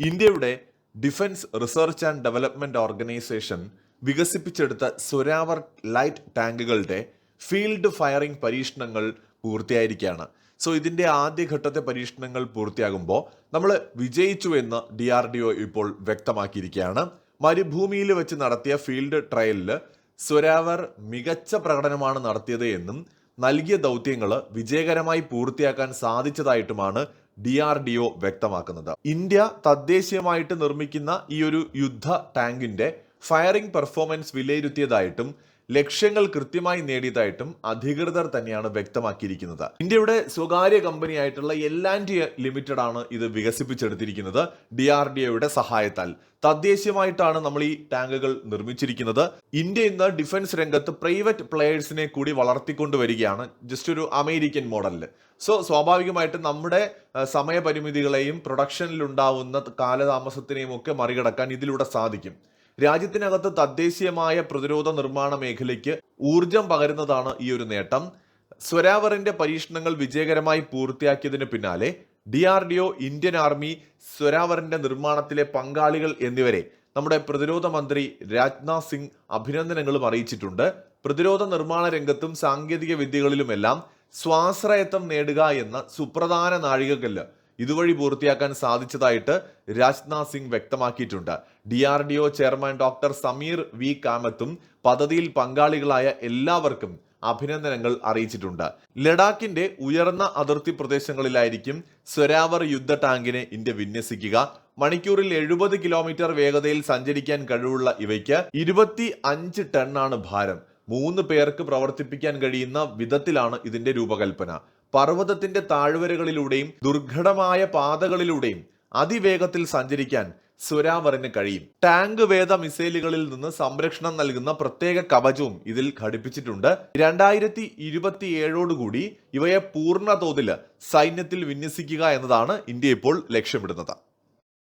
ഇന്ത്യയുടെ defence research and development organisation വികസിപ്പിച്ചെടുത്ത Zorawar light ടാങ്കുകളുടെ ഫീൽഡ് ഫയറിംഗ് പരീക്ഷണങ്ങൾ പൂർത്തിയായിരിക്കുകയാണ്. സോ ഇതിന്റെ ആദ്യഘട്ടത്തെ പരീക്ഷണങ്ങൾ പൂർത്തിയാകുമ്പോൾ നമ്മൾ വിജയിച്ചു എന്ന് ഡി ആർ ഡി ഒ ഇപ്പോൾ വ്യക്തമാക്കിയിരിക്കുകയാണ്. മരുഭൂമിയിൽ വെച്ച് നടത്തിയ ഫീൽഡ് ട്രയലിൽ സുരാവർ മികച്ച പ്രകടനമാണ് നടത്തിയത് എന്നും നൽകിയ ദൗത്യങ്ങൾ വിജയകരമായി പൂർത്തിയാക്കാൻ സാധിച്ചതായിട്ടുമാണ് ഡി ആർ ഡി ഒ വ്യക്തമാക്കുന്നത്. ഇന്ത്യ തദ്ദേശീയമായിട്ട് നിർമ്മിക്കുന്ന ഈ ഒരു യുദ്ധ ടാങ്കിന്റെ ഫയറിംഗ് പെർഫോമൻസ് വിലയിരുത്തിയതായിട്ടും ലക്ഷ്യങ്ങൾ കൃത്യമായി നേടിയതായിട്ടും അധികൃതർ തന്നെയാണ് വ്യക്തമാക്കിയിരിക്കുന്നത്. ഇന്ത്യയുടെ സ്വകാര്യ കമ്പനിയായിട്ടുള്ള എല്ലാൻഡിയ ലിമിറ്റഡ് ആണ് ഇത് വികസിപ്പിച്ചെടുത്തിരിക്കുന്നത് ഡി ആർ ഡി ഒയുടെ സഹായത്താൽ. തദ്ദേശീയമായിട്ടാണ് നമ്മൾ ഈ ടാങ്കുകൾ നിർമ്മിച്ചിരിക്കുന്നത്. ഇന്ത്യ ഇന്ന് ഡിഫൻസ് രംഗത്ത് പ്രൈവറ്റ് പ്ലെയേഴ്സിനെ കൂടി വളർത്തിക്കൊണ്ടുവരികയാണ് ജസ്റ്റ് ഒരു അമേരിക്കൻ മോഡലിൽ. സോ സ്വാഭാവികമായിട്ട് നമ്മുടെ സമയപരിമിതികളെയും പ്രൊഡക്ഷനിലുണ്ടാവുന്ന കാലതാമസത്തിനെയും ഒക്കെ മറികടക്കാൻ ഇതിലൂടെ സാധിക്കും. രാജ്യത്തിനകത്ത് തദ്ദേശീയമായ പ്രതിരോധ നിർമ്മാണ മേഖലയ്ക്ക് ഊർജം പകരുന്നതാണ് ഈ ഒരു നേട്ടം. സ്വരാവറിന്റെ പരീക്ഷണങ്ങൾ വിജയകരമായി പൂർത്തിയാക്കിയതിന് പിന്നാലെ D R D O Indian army സ്വരാവറിന്റെ നിർമ്മാണത്തിലെ പങ്കാളികൾ എന്നിവരെ നമ്മുടെ പ്രതിരോധ മന്ത്രി രാജ്നാഥ് സിംഗ് അഭിനന്ദനങ്ങളും അറിയിച്ചിട്ടുണ്ട്. പ്രതിരോധ നിർമ്മാണ രംഗത്തും സാങ്കേതിക വിദ്യകളിലുമെല്ലാം സ്വാശ്രയത്വം നേടുക എന്ന സുപ്രധാന നാഴികക്കല്ല് ഇതുവഴി പൂർത്തിയാക്കാൻ സാധിച്ചതായിട്ട് രാജ്നാഥ് സിംഗ് വ്യക്തമാക്കിയിട്ടുണ്ട്. D R D O chairman doctor Sameer V കാമത്തും പദ്ധതിയിൽ പങ്കാളികളായ എല്ലാവർക്കും അഭിനന്ദനങ്ങൾ അറിയിച്ചിട്ടുണ്ട്. ലഡാക്കിന്റെ ഉയർന്ന അതിർത്തി പ്രദേശങ്ങളിലായിരിക്കും സ്വരാവർ യുദ്ധ ടാങ്കിനെ ഇന്ത്യ വിന്യസിക്കുക. മണിക്കൂറിൽ എഴുപത് കിലോമീറ്റർ വേഗതയിൽ സഞ്ചരിക്കാൻ കഴിവുള്ള ഇവയ്ക്ക് ഇരുപത്തി അഞ്ച് ടണ്ണാണ് ഭാരം. മൂന്ന് പേർക്ക് പ്രവർത്തിപ്പിക്കാൻ കഴിയുന്ന വിധത്തിലാണ് ഇതിന്റെ രൂപകൽപ്പന. പർവതത്തിന്റെ താഴ്വരകളിലൂടെയും ദുർഘടമായ പാതകളിലൂടെയും അതിവേഗത്തിൽ സഞ്ചരിക്കാൻ സുരാവറിന് കഴിയും. ടാങ്ക് വേദ മിസൈലുകളിൽ നിന്ന് സംരക്ഷണം നൽകുന്ന പ്രത്യേക കവചവും ഇതിൽ ഘടിപ്പിച്ചിട്ടുണ്ട്. രണ്ടായിരത്തി ഇരുപത്തിയേഴോടുകൂടി ഇവയെ പൂർണ തോതിൽ സൈന്യത്തിൽ വിന്യസിക്കുക എന്നതാണ് ഇന്ത്യ ഇപ്പോൾ ലക്ഷ്യമിടുന്നത്.